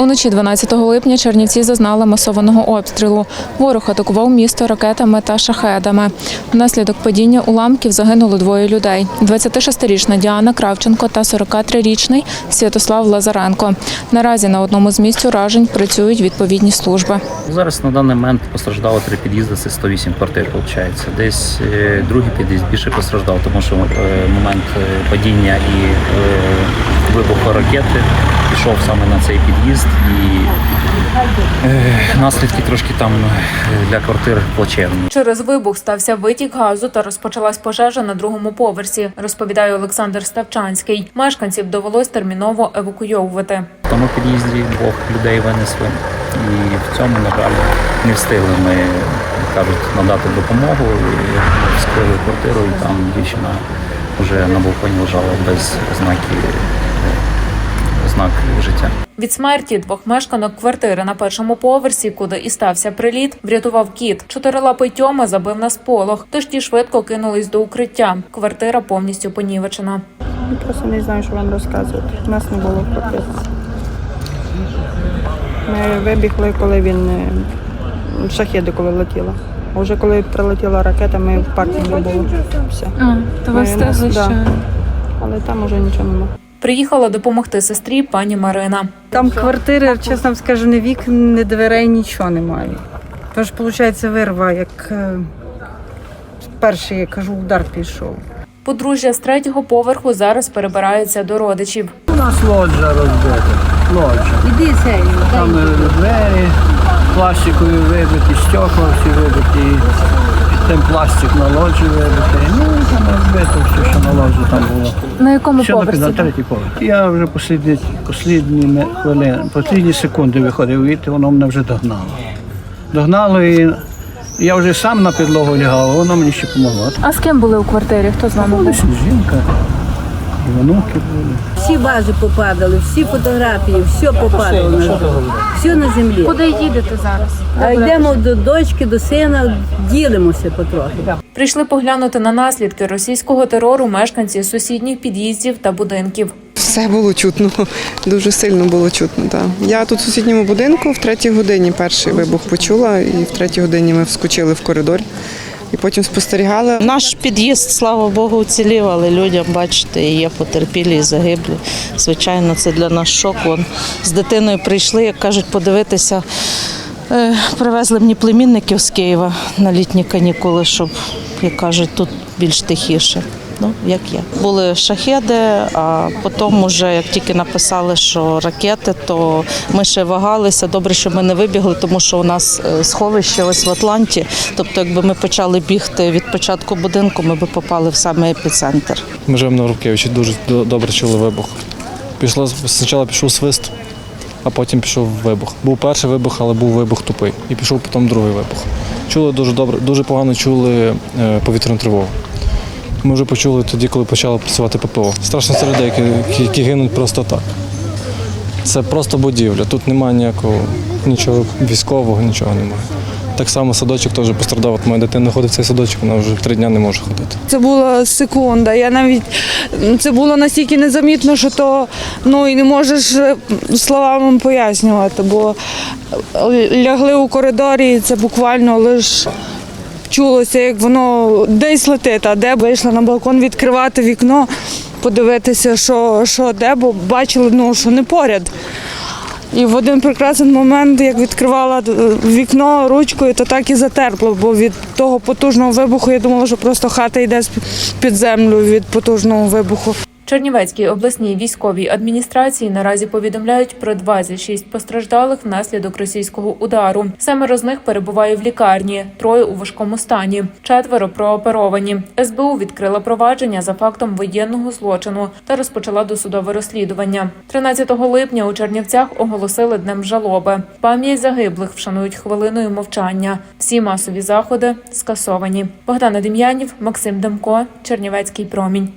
Уночі 12 липня Чернівці зазнали масованого обстрілу. Ворог атакував місто ракетами та шахедами. Внаслідок падіння уламків загинуло двоє людей: 26-річна Діана Кравченко та 43-річний Святослав Лазаренко. Наразі на одному з місць уражень працюють відповідні служби. Зараз на даний момент постраждало три під'їзди, це 108 квартир, виходить. Десь е, другий під'їзд більше постраждав, тому що е, момент е, падіння і вибуху ракети пішов саме на цей під'їзд, і е, наслідки трошки там е, для квартир плачевні. Через вибух стався витік газу та розпочалась пожежа на другому поверсі, розповідає Олександр Ставчанський. Мешканців довелось терміново евакуйовувати. В тому під'їзді двох людей винесли, і в цьому, на жаль, не встигли ми, кажуть, надати допомогу. І вскрили квартиру, і там дівчина вже на балконі лежала без знаків знак життя. Від смерті двох мешканок квартири на першому поверсі, куди і стався приліт, врятував кіт. Чотирилапий Тьома забив на сполох, тож ті швидко кинулись до укриття. Квартира повністю понівечена. Я просто не знаю, що вам розказувати. У нас не було квартири. Ми вибігли, коли він е, шахеди, коли летіла. А вже коли прилетіла ракета, ми в паркінгу були. Все. А, то ви встигли ще? Але там вже нічого немає. Приїхала допомогти сестрі пані Марина. Там квартири, чесно вам скажу, ні вікон, ні дверей, нічого немає. Тож, виходить, вирва, як е, перший, я кажу, удар пішов. Подружжя з третього поверху зараз перебирається до родичів. У нас лоджа розбита. Лоджа. Іди цей. Там е, двері пластикові вибиті, стекла всі вибиті, тим пластик на лоджі вибитий. Ну, там розбито все, що на лоджі там було. На якому Все поверсі? на третій поверх. Я вже послідні, послідні хвилини, послідні секунди виходив і воно мене вже догнало. Догнало і я вже сам на підлогу лягав, а воно мені ще помогло. А з ким були у квартирі? Хто з вами був? Жінка, і внуки були. Всі вази попадали, всі фотографії, все попадало на все на землі. Куди їдете зараз? А йдемо до дочки, до сина, ділимося потрохи. Прийшли поглянути на наслідки російського терору мешканці сусідніх під'їздів та будинків. Все було чутно, дуже сильно було чутно. Так. Я тут у сусідньому будинку в третій годині перший вибух почула, і в третій годині ми вскочили в коридор і потім спостерігали. Наш під'їзд, слава Богу, уцілів, але людям, бачите, є потерпілі і загиблі. Звичайно, це для нас шок. Вон з дитиною прийшли, як кажуть, подивитися. Е, Привезли мені племінників з Києва на літні канікули, щоб, як кажуть, тут більш тихіше. Ну, як є. Були шахеди, а потім, уже, як тільки написали, що ракети, то ми ще вагалися. Добре, що ми не вибігли, тому що у нас е, сховище ось в Атланті. Тобто, якби ми почали бігти від початку будинку, ми б попали в саме епіцентр. Ми живемо на Рубкевичі, дуже добре чули вибух. Пішло, спочатку пішов свист, а потім пішов вибух. Був перший вибух, але був вибух тупий. І пішов потім другий вибух. Чули дуже добре, дуже погано чули е, повітряну тривогу. Ми вже почули тоді, коли почало працювати ППО. Страшно це людей, які, які гинуть просто так. Це просто будівля. Тут немає ніякого нічого військового, нічого немає. Так само садочок теж пострадав. От моя дитина ходить в цей садочок, вона вже три дні не може ходити. Це була секунда. Я навіть це було настільки незамітно, що то ну і не можеш е, словами пояснювати, бо лягли у коридорі, і це буквально лише чулося, як воно десь летить, а де вийшла на балкон відкривати вікно, подивитися, що, що де, бо бачили, ну, що не поряд. І в один прекрасний момент, як відкривала е, вікно ручкою, то так і затерпло, бо від того потужного вибуху я думала, що просто хата йде під землю від потужного вибуху. Чернівецькій обласній військовій адміністрації наразі повідомляють про 26 постраждалих внаслідок російського удару. Семеро з них перебуває в лікарні, троє у важкому стані, четверо прооперовані. СБУ відкрила провадження за фактом воєнного злочину та розпочала досудове розслідування. 13 липня у Чернівцях оголосили днем жалоби. Пам'ять загиблих вшанують хвилиною мовчання. Всі масові заходи скасовані. Богдана Дем'янів, Максим Демко, Чернівецький промінь.